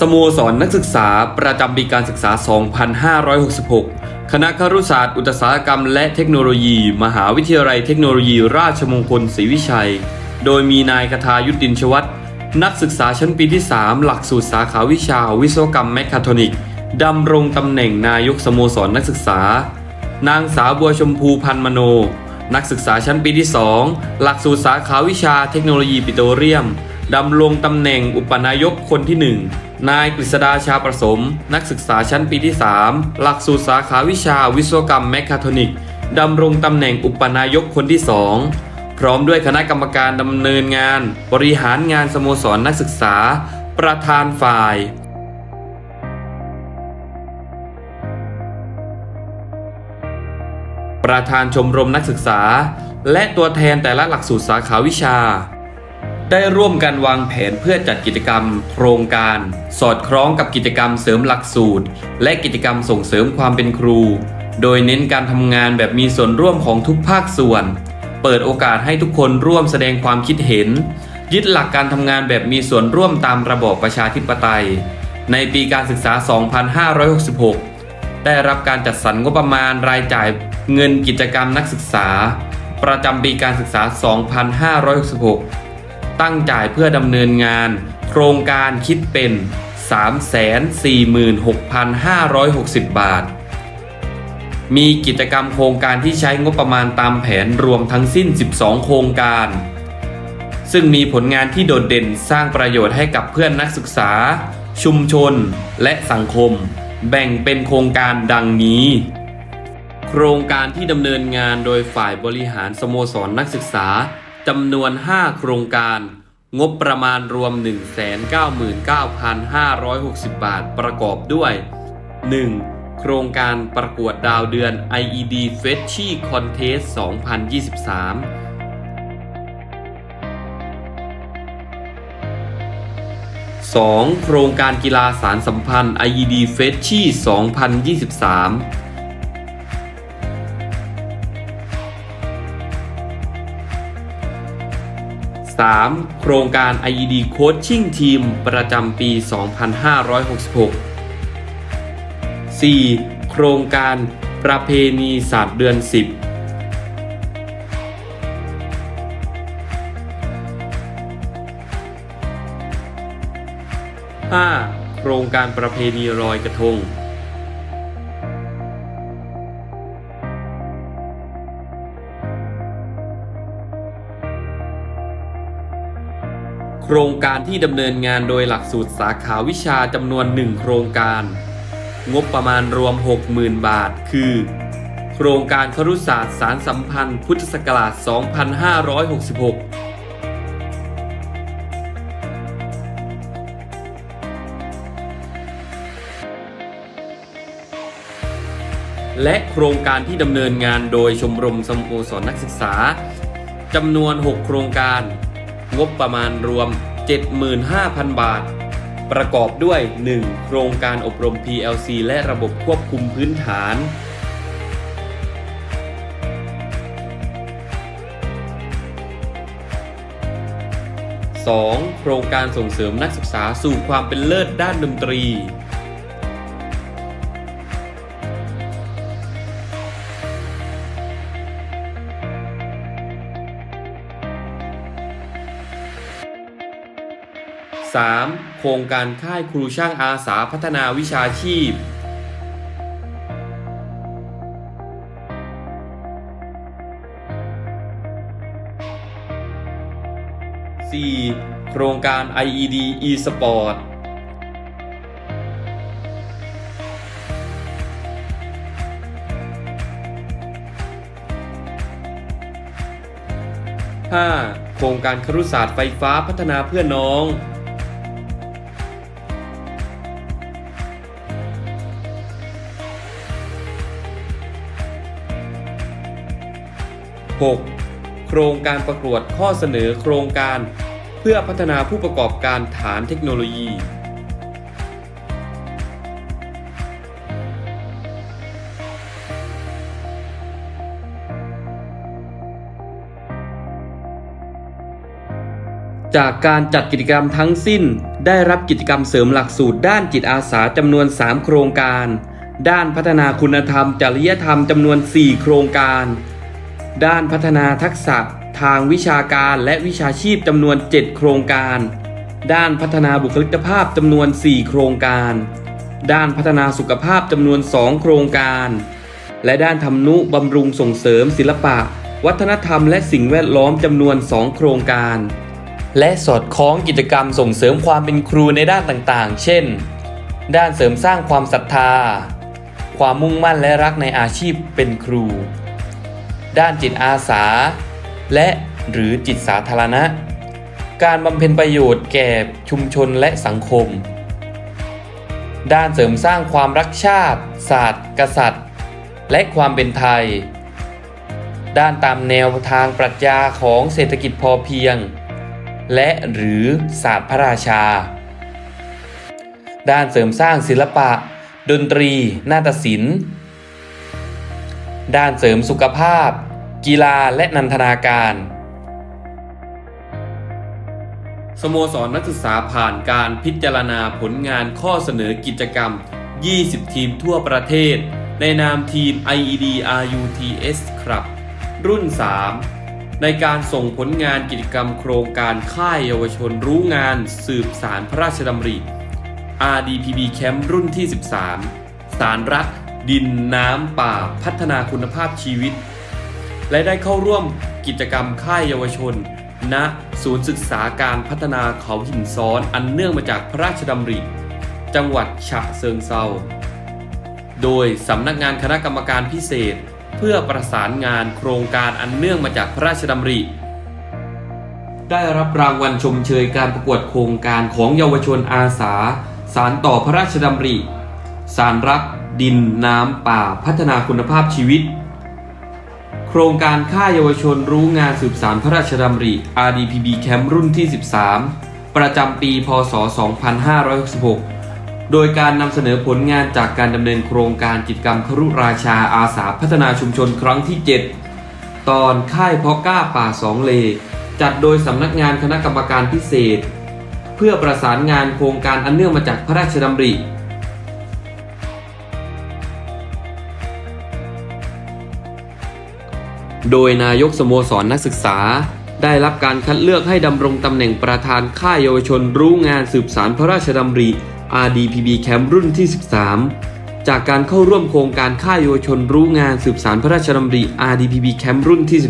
สโมสรนักศึกษาประจำปีการศึกษา 2566 คณะครุศาสตร์ อุตสาหกรรม และเทคโนโลยี มหาวิทยาลัยเทคโนโลยี ราชมงคลศรีวิชัย โดยมีนายคทายุทธดินชวัตนักศึกษาชั้นปีที่ 3 หลักสูตรสาขาวิชา วิศวกรรมแมคคาทรอนิกดำรงตำแหน่งนายกสโมสรนักศึกษา นางสาวบัวชมพูพันธ์มโน นักศึกษาชั้นปีที่ 2 หลักสูตรสาขาวิชาเทคโนโลยีปิโตรเลียม ดำรงตำแหน่งอุปนายกคนที่ 1 นายกฤษดาชาประสม นักศึกษาชั้นปีที่ 3 หลักสูตรสาขาวิชาวิศวกรรมแมคคาทรอนิกดำรงตำแหน่งอุปนายกคนที่ 2 พร้อมด้วยคณะกรรมการดำเนินงาน บริหารงานสโมสรนักศึกษา ประธานฝ่ายประธานชมรมนักศึกษา และตัวแทนแต่ละหลักสูตรสาขาวิชา ได้ร่วมกันวางแผนเพื่อจัดกิจกรรม โครงการ สอดคล้องกับกิจกรรมเสริมหลักสูตร และกิจกรรมส่งเสริมความเป็นครู โดยเน้นการทำงานแบบมีส่วนร่วมของทุกภาคส่วน เปิดโอกาสให้ทุกคนร่วมแสดงความคิดเห็น ยึดหลักการทำงานแบบมีส่วนร่วมตามระบอบประชาธิปไตย ในปีการศึกษา 2566 ได้รับการจัดสรรงบประมาณรายจ่ายเงินกิจกรรมนักศึกษา ประจำปีการศึกษา 2566 ตั้งจ่ายเพื่อดำเนินงาน โครงการคิดเป็น 346,560 บาท มีกิจกรรมโครงการที่ใช้งบประมาณตามแผนรวมทั้งสิ้น 12 โครงการ ซึ่งมีผลงานที่โดดเด่นสร้างประโยชน์ให้กับเพื่อนนักศึกษา ชุมชน และสังคม แบ่งเป็นโครงการดังนี้ โครงการที่ดำเนินงานโดยฝ่ายบริหารสโมสรนักศึกษา จำนวน 5 โครงการ งบประมาณรวม 199,560 บาทประกอบด้วย 1. โครงการประกวดดาวเดือน IED f e s h i Contest 2023 2. โครงการกีฬาสารสัมพันธ์ IED f e s h i 2023 3. โครงการ IED Coaching Team ประจำปี 2566 4. โครงการประเพณีศาสตร์เดือน 10 5. โครงการประเพณีลอยกระทง โครงการที่ดำเนินงานโดยหลักสูตรสาขาวิชาจำนวน 1 โครงการ งบประมาณรวม 60,000 บาท คือ โครงการครุศาสตร์สารสัมพันธ์ พุทธศักราช 2566และโครงการที่ดำเนินงานโดยชมรมสโมสรนักศึกษาจำนวน 6 โครงการ งบประมาณรวม 75,000 บาท ประกอบด้วย 1. โครงการอบรม PLC และระบบควบคุมพื้นฐาน 2. โครงการส่งเสริมนักศึกษาสู่ความเป็นเลิศด้านดนตรี 3. โครงการค่ายครูช่างอาสาพัฒนาวิชาชีพ 4. โครงการ IED e-sport 5. โครงการครุศาสตร์ไฟฟ้าพัฒนาเพื่อน้อง 6. โครงการประกวดข้อเสนอโครงการเพื่อพัฒนาผู้ประกอบการฐานเทคโนโลยี จากการจัดกิจกรรมทั้งสิ้น ได้รับกิจกรรมเสริมหลักสูตรด้านจิตอาสาจำนวน 3 โครงการ ด้านพัฒนาคุณธรรม จริยธรรมจำนวน 4 โครงการ ด้านพัฒนาทักษะทางวิชาการและวิชาชีพจำนวน 7 โครงการ ด้านพัฒนาบุคลิกภาพจำนวน 4 โครงการ ด้านพัฒนาสุขภาพจำนวน 2 โครงการ และด้านทำนุบำรุงส่งเสริมศิลปะ วัฒนธรรมและสิ่งแวดล้อมจำนวน 2 โครงการ และสอดคล้องกิจกรรมส่งเสริมความเป็นครูในด้านต่างๆ เช่น ด้านเสริมสร้างความศรัทธา ความมุ่งมั่นและรักในอาชีพเป็นครู ด้านจิตอาสา และหรือจิตสาธารณะ การบำเพ็ญประโยชน์แก่ชุมชนและสังคม ด้านเสริมสร้างความรักชาติ ศาสตร์ กษัตริย์ และความเป็นไทย ด้านตามแนวทางปรัชญาของเศรษฐกิจพอเพียง และหรือศาสตร์พระราชา ด้านเสริมสร้างศิลปะ ดนตรี นาฏศิลป์ด้านเสริมสุขภาพ กีฬาและนันทนาการ สโมสรนักศึกษาผ่านการพิจารณาผลงานข้อเสนอกิจกรรม 20 ทีมทั่วประเทศ ในนามทีม IED RUTS ครับ รุ่น 3 ในการส่งผลงานกิจกรรมโครงการค่ายเยาวชนรู้งานสืบสารพระราชดำริ RDPB Camp รุ่นที่ 13 สารรัก ดินน้ำป่าพัฒนาคุณภาพชีวิต และได้เข้าร่วมกิจกรรมค่ายเยาวชน ณ ศูนย์ศึกษาการพัฒนาเขาหินซ้อนอันเนื่องมาจากพระราชดำริ จังหวัดฉะเชิงเซาโดยสำนักงานคณะกรรมการพิเศษ เพื่อประสานงานโครงการอันเนื่องมาจากพระราชดำริ ได้รับรางวัลชมเชยการประกวดโครงการของเยาวชนอาสา สารต่อพระราชดำริ สารรัก ดินน้ำป่าพัฒนาคุณภาพชีวิต ครงการค่ายเยาวชนรู้งานสืบสารพระราชดำริ RDPB Camp รุ่นที่ 13 ประจำปี พศ 2566 โดยการนำเสนอผลงานจากการดำเนินโครงการกิจกรรมครุราชาอาสาพัฒนาชุมชนครั้งที่ 7 ตอนค่ายเพาะก้าป่าสองเล จัดโดยสำนักงานคณะกรรมการพิเศษ เพื่อประสานงานโครงการอันเนื่องมาจากพระราชดำริ โดยนายกสโมสรนักศึกษา ได้รับการคัดเลือกให้ดำรงตำแหน่งประธานค่ายเยาวชนรู้งานสืบสารพระราชดำริ RDPB Camp รุ่นที่ 13 จากการเข้าร่วมโครงการค่ายเยาวชนรู้งานสืบสารพระราชดำริ RDPB Camp รุ่นที่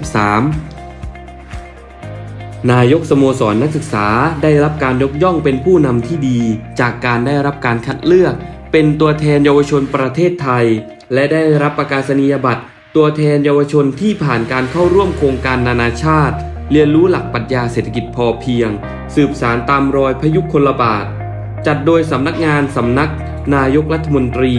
13นายกสโมสรนักศึกษาได้รับการยกย่องเป็นผู้นำที่ดี จากการได้รับการคัดเลือก เป็นตัวแทนเยาวชนประเทศไทย และได้รับประกาศนียบัตร ตัวแทนเยาวชนที่ผ่านการเข้าร่วมโครงการนานาชาติ เรียนรู้หลักปรัชญาเศรษฐกิจพอเพียง สืบสารตามรอยพยุคลบาท จัดโดยสำนักงานสำนักนายกรัฐมนตรี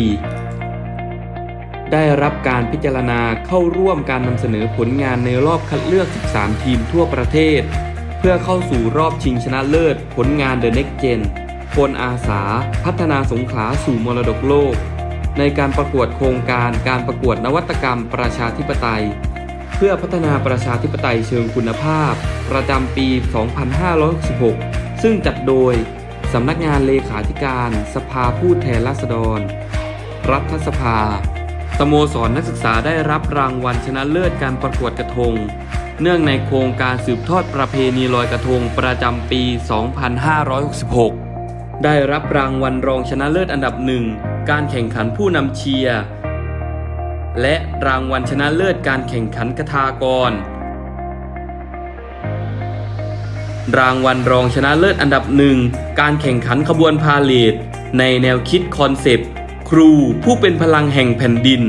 ได้รับการพิจารณาเข้าร่วมการนำเสนอผลงานในรอบคัดเลือก 13 ทีมทั่วประเทศ เพื่อเข้าสู่รอบชิงชนะเลิศ ผลงาน The Next Gen คนอาสา พัฒนาสงขลาสู่มรดกโลก ในการประกวดโครงการการประกวดนวัตกรรมประชาธิปไตย เพื่อพัฒนาประชาธิปไตยเชิงคุณภาพ ประจำปี 2566 ซึ่งจัดโดยสำนักงานเลขาธิการ สภาผู้แทนราษฎร รัฐสภา สโมสรนักศึกษาได้รับรางวัลชนะเลิศการประกวดกระทง เนื่องในโครงการสืบทอดประเพณีลอยกระทงประจำปี 2566 ได้รับรางวัลรองชนะเลิศอันดับหนึ่ง การแข่งขันผู้นำเชียร์ และรางวัลชนะเลิศการแข่งขันกทากร รางวัลรองชนะเลิศอันดับหนึ่งการแข่งขันขบวนพาเลทในแนวคิดคอนเซปต์ ครูผู้เป็นพลังแห่งแผ่นดิน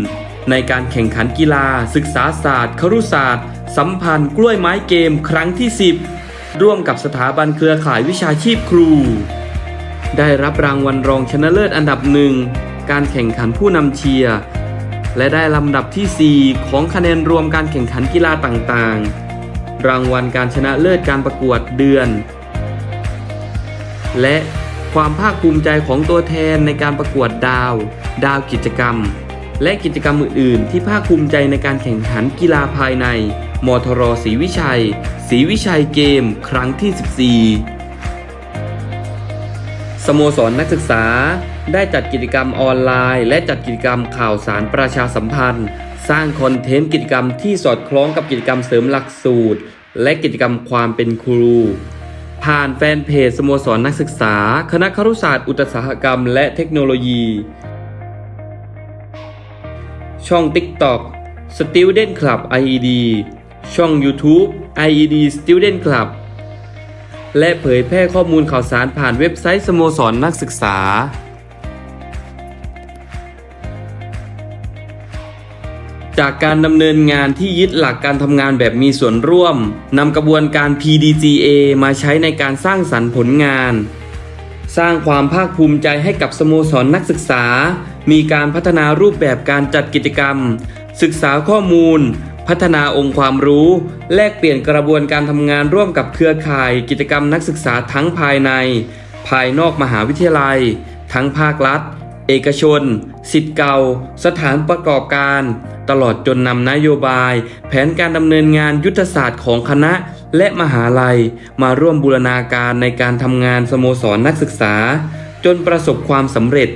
ในการแข่งขันกีฬา ศึกษาศาสตร์ ครุศาสตร์ สัมพันธ์กล้วยไม้เกมครั้งที่ 10 ร่วมกับสถาบันเครือข่ายวิชาชีพครูได้รับรางวัลรองชนะเลิศอันดับหนึ่ง การแข่งขันผู้นำเชียร์และได้ลำดับที่ 4 ของคะแนนรวมการแข่งขันกีฬาต่างๆ รางวัลการชนะเลิศการประกวดเดือน และความภาคภูมิใจของตัวแทนในการประกวดดาว ดาวกิจกรรม และกิจกรรมอื่น ๆ ที่ภาคภูมิใจในการแข่งขันกีฬาภายใน มทรศรีวิชัยศรีวิชัยเกม ครั้งที่ 14 สโมสรนักศึกษา ได้จัดกิจกรรมออนไลน์ และจัดกิจกรรมข่าวสารประชาสัมพันธ์ สร้างคอนเทนต์กิจกรรมที่สอดคล้องกับกิจกรรมเสริมหลักสูตร และกิจกรรมความเป็นครู ผ่านแฟนเพจสโมสรนักศึกษา คณะครุศาสตร์อุตสาหกรรม และเทคโนโลยี ช่อง TikTok Student Club IED ช่อง YouTube IED Student Club และเผยแพร่ข้อมูลข่าวสารผ่านเว็บไซต์สโมสรนักศึกษา จากการดำเนินงานที่ยึดหลักการทำงานแบบมีส่วนร่วมนำกระบวนการ PDCA มาใช้ในการสร้างสรรค์ผลงาน สร้างความภาคภูมิใจให้กับสโมสรนักศึกษา มีการพัฒนารูปแบบการจัดกิจกรรม ศึกษาข้อมูล พัฒนาองค์ความรู้ แลกเปลี่ยนกระบวนการทำงานร่วมกับเครือข่ายกิจกรรมนักศึกษาทั้งภายใน ภายนอกมหาวิทยาลัย ทั้งภาครัฐ เอกชน สิทธิ์เก่า สถานประกอบการ ตลอดจนนำนโยบาย แผนการดำเนินงานยุทธศาสตร์ของคณะและมหาลัย มาร่วมบูรณาการในการทำงานสโมสรนักศึกษา จนประสบความสำเร็จ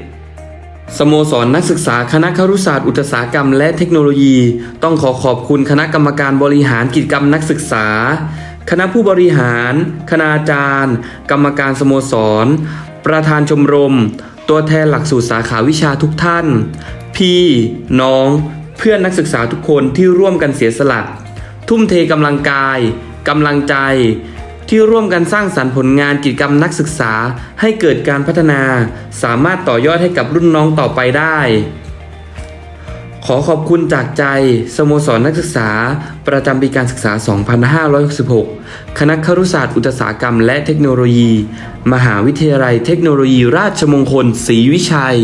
สโมสรนักศึกษาคณะครุศาสตร์อุตสาหกรรมและเทคโนโลยี ต้องขอขอบคุณคณะกรรมการบริหารกิจกรรมนักศึกษา คณะผู้บริหาร คณาจารย์ กรรมการสโมสร ประธานชมรม ตัวแทนหลักสูตรสาขาวิชาทุกท่าน พี่ น้อง เพื่อนนักศึกษาทุกคนที่ร่วมกันเสียสละ ทุ่มเทกำลังกายกำลังใจ ที่ร่วมกันสร้างสรรค์ผลงานกิจกรรมนักศึกษาให้เกิดการพัฒนา สามารถต่อยอดให้กับรุ่นน้องต่อไปได้ อขอบคุณจากใจ สโมสรนักศึกษา ประจำปีการศึกษา 2566 คณะครุศาสตร์อุตสาหกรรมและเทคโนโลยี มหาวิทยาลัยเทคโนโลยีราชมงคลศรีวิชัย